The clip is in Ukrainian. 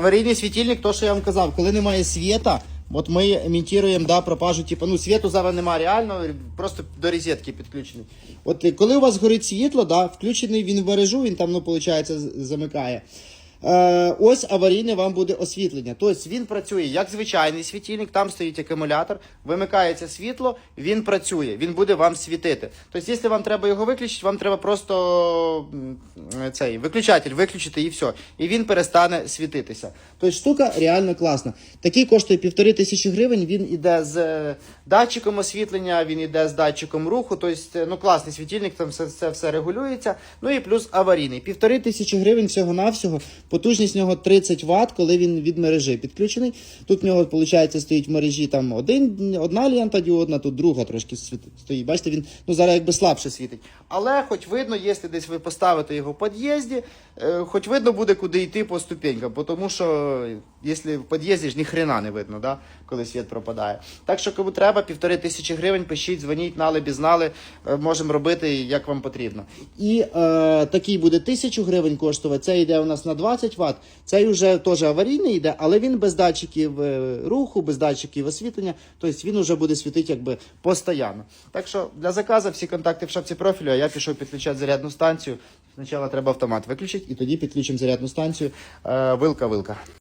Аварійний світильник, то що я вам казав, коли немає світа, от ми імітуємо да, пропажу, типу, ну світу зараз немає реально, просто до розетки підключений. От коли у вас горить світло, да, включений він в мережу, він там, ну, виходить, замикає. Е, ось аварійне вам буде освітлення. Тобто він працює як звичайний світильник, там стоїть акумулятор, вимикається світло, він працює, він буде вам світити. Тобто, якщо вам треба його виключити, вам треба просто цей виключатель виключити і все. І він перестане світитися. Тобто штука реально класна. Такий коштує півтори тисячі гривень. Він іде з е, датчиком освітлення, він іде з датчиком руху. Тобто, е, ну класний світильник, там все, все, все регулюється. Ну і плюс аварійний. Півтори тисячі гривень всього-навсього. Потужність в нього 30 Вт, коли він від мережі підключений. Тут в нього, виходить, стоїть в мережі там один, одна лента діодна, тут друга трошки стоїть. Бачите, він ну, зараз якби слабше світить. Але хоч видно, якщо десь ви поставите його в під'їзді, е, хоч видно буде, куди йти по ступенькам, тому що якщо в під'їзді ж ні хрена не видно, да, коли світ пропадає. Так що кому треба, півтори тисячі гривень, пишіть, дзвоніть, нали, бізнали, е, можемо робити як вам потрібно. І е, такий буде тисячу гривень коштувати. Це йде у нас на 20 Вт. Цей вже теж аварійний йде, але він без датчиків е, руху, без датчиків освітлення. Тобто він вже буде світити якби постійно. Так що для заказу всі контакти в шапці профілю, а я пішов підключати зарядну станцію. Спочатку треба автомат виключити і тоді підключимо зарядну станцію. Е, вилка-вилка.